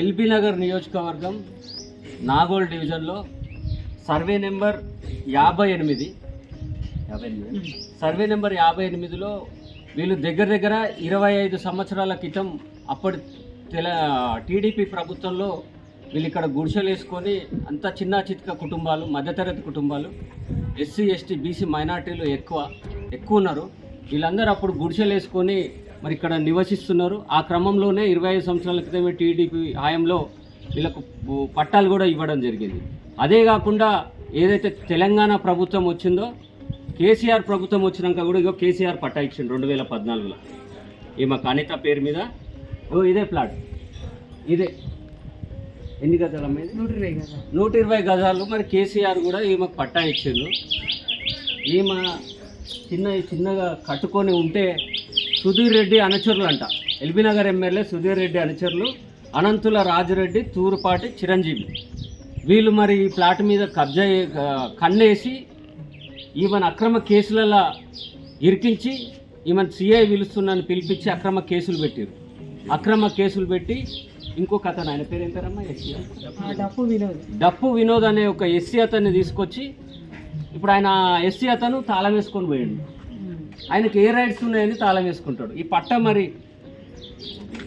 LB Nagar నియోజకవర్గం నాగోల్ డివిజన్లో survey number యాభై ఎనిమిది. యాభై ఎనిమిది? సర్వే నెంబర్ యాభై ఎనిమిదిలో వీళ్ళు దగ్గర దగ్గర ఇరవై ఐదు సంవత్సరాల క్రితం అప్పటి తెల టీడీపీ ప్రభుత్వంలో వీళ్ళు ఇక్కడ గుడిసెలు వేసుకొని అంత చిన్న చిత్క కుటుంబాలు మధ్యతరగతి కుటుంబాలు ఎస్సీ ఎస్టీ బీసీ మైనార్టీలు ఎక్కువ ఎక్కువ ఉన్నారు. వీళ్ళందరూ అప్పుడు గుడిసెలు వేసుకొని మరి ఇక్కడ నివసిస్తున్నారు. ఆ క్రమంలోనే ఇరవై ఐదు సంవత్సరాల క్రితమే టీడీపీ హయాంలో వీళ్ళకు పట్టాలు కూడా ఇవ్వడం జరిగింది. అదే కాకుండా ఏదైతే తెలంగాణ ప్రభుత్వం వచ్చిందో కేసీఆర్ ప్రభుత్వం వచ్చినాక కూడా ఇగో కేసీఆర్ పట్టా ఇచ్చిండు రెండు వేల పద్నాలుగులో ఈమె అనిత పేరు మీద. ఓ ఇదే ప్లాట్. ఇదే. ఎన్ని గజాలు అమ్మేది నూట ఇరవై కదా నూట ఇరవై గజాలు. మరి కేసీఆర్ కూడా ఈమెకు పట్టా ఇచ్చిండు. ఈమె చిన్న చిన్నగా కట్టుకొని ఉంటే సుధీర్ రెడ్డి అనుచరులు అంట ఎల్బీనగర్ ఎమ్మెల్యే సుధీర్ రెడ్డి అనుచరులు అనంతుల రాజురెడ్డి తూరుపాటి చిరంజీవి. వీళ్ళు మరి ఈ ప్లాట్ మీద కబ్జా కన్నేసి ఈమెను అక్రమ కేసులలో ఇరికించి ఈమెను సిఐ పిలుస్తున్నాను పిలిపించి అక్రమ కేసులు పెట్టారు. అక్రమ కేసులు పెట్టి ఇంకొక అతను ఆయన పేరు ఏం పేరమ్మా ఎస్సీ డప్పు వినోద్. డప్పు వినోద్ అనే ఒక ఎస్సీ అతన్ని తీసుకొచ్చి ఇప్పుడు ఆయన ఎస్సీ అతను తాళం వేసుకొని పోయాడు. ఆయనకి ఏ రైట్స్ ఉన్నాయని తాళం వేసుకుంటాడు. ఈ పట్ట మరి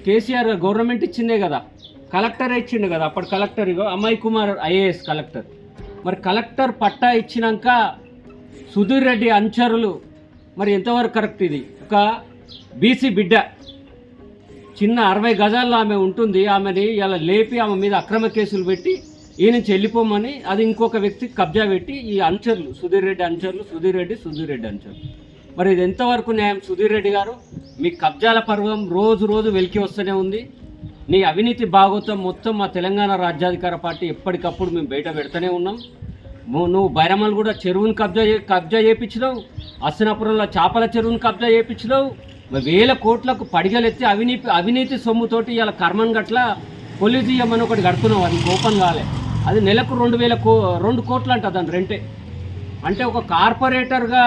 కేసీఆర్ గవర్నమెంట్ ఇచ్చిందే కదా. కలెక్టర్ ఇచ్చిండు కదా. అప్పుడు కలెక్టర్ ఇగో అమ్మాయి కుమార్ ఐఏఎస్ కలెక్టర్ మరి కలెక్టర్ పట్టా ఇచ్చినాక సుధీర్ రెడ్డి అనుచరులు మరి ఎంతవరకు కరెక్ట్ ఇది? ఒక బీసీ బిడ్డ. చిన్న అరవై గజాల్లో ఆమె ఉంటుంది. ఆమెని ఇలా లేపి ఆమె మీద అక్రమ కేసులు పెట్టి ఈ నుంచి వెళ్ళిపోమని అది ఇంకొక వ్యక్తికి కబ్జా పెట్టి ఈ అంచర్లు సుధీర్ రెడ్డి అంచర్లు సుధీర్ రెడ్డి సుధీర్ రెడ్డి అంచర్లు మరి ఇది ఎంతవరకు న్యాయం? సుధీర్ రెడ్డి గారు మీ కబ్జాల పర్వం రోజు రోజు వెలికి వస్తూనే ఉంది. నీ అవినీతి భాగోతం మొత్తం మా తెలంగాణ రాజ్యాధికార పార్టీ ఎప్పటికప్పుడు మేము బయట పెడుతూనే ఉన్నాం. నువ్వు బైరమల్ కూడా చెరువుని కబ్జా కబ్జా చేయించినావు అస్సనాపురంలో చేపల చెరువుని కబ్జా చేయించినావు వేల కోట్లకు పడిగలెత్తి అవినీతి అవినీతి సొమ్ముతోటి ఇలా కర్మన్ గట్ల కొలిజియం అని ఒకటి కడుతున్నావు. అది ఓపెన్ కాలే. అది నెలకు రెండు వేల కో రెండు కోట్లు అంట దాని రెంటే. అంటే ఒక కార్పొరేటర్గా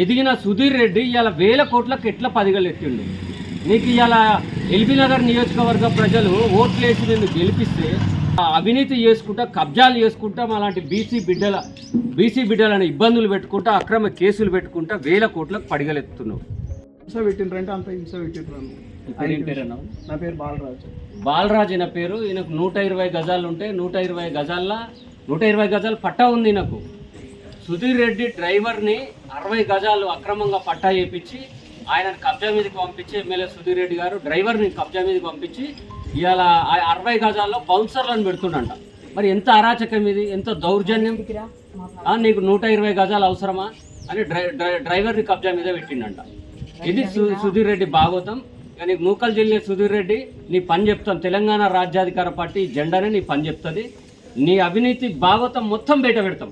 ఎదిగిన సుధీర్ రెడ్డి ఇవాళ వేల కోట్లకు ఎట్లా పదిగలెత్తిండు నీకు ఇవాళ ఎల్బీ నగర్ నియోజకవర్గ ప్రజలు ఓట్లేసి నిన్ను గెలిపిస్తే ఆ అవినీతి చేసుకుంటా కబ్జాలు చేసుకుంటా అలాంటి బీసీ బిడ్డల బీసీ బిడ్డలను ఇబ్బందులు పెట్టుకుంటా అక్రమ కేసులు పెట్టుకుంటా వేల కోట్లకు పడిగలెత్తున్నావు హింస అంత హింస. నీ పేరు అన్నావు? నా పేరు బాలరాజు బాలరాజ్ ఈయన పేరు ఈయనకు నూట ఇరవై గజాలు ఉంటే నూట ఇరవై గజాల్లో నూట ఇరవై గజాలు పట్టా ఉంది ఈయనకు సుధీర్ రెడ్డి డ్రైవర్ని అరవై గజాలు అక్రమంగా పట్టా చేయించి ఆయనను కబ్జా మీదకి పంపించి ఎమ్మెల్యే సుధీర్ రెడ్డి గారు డ్రైవర్ని కబ్జా మీదకి పంపించి ఇవాళ ఆ అరవై గజాల్లో బౌన్సర్లను పెడుతుండంట. మరి ఎంత అరాచకం ఇది? ఎంత దౌర్జన్యం? నీకు నూట ఇరవై గజాలు అవసరమా? అని డ్రై డ్రైవర్ని కబ్జా మీద పెట్టిండంట. ఇది సుధీర్ రెడ్డి భాగవతం కానీ నీకు నూకలు జిల్లా సుధీర్ రెడ్డి నీ పని చెప్తాను. తెలంగాణ రాజ్యాధికార పార్టీ జెండానే నీ పని చెప్తుంది. నీ అవినీతి భాగవతం మొత్తం బయట పెడతాం.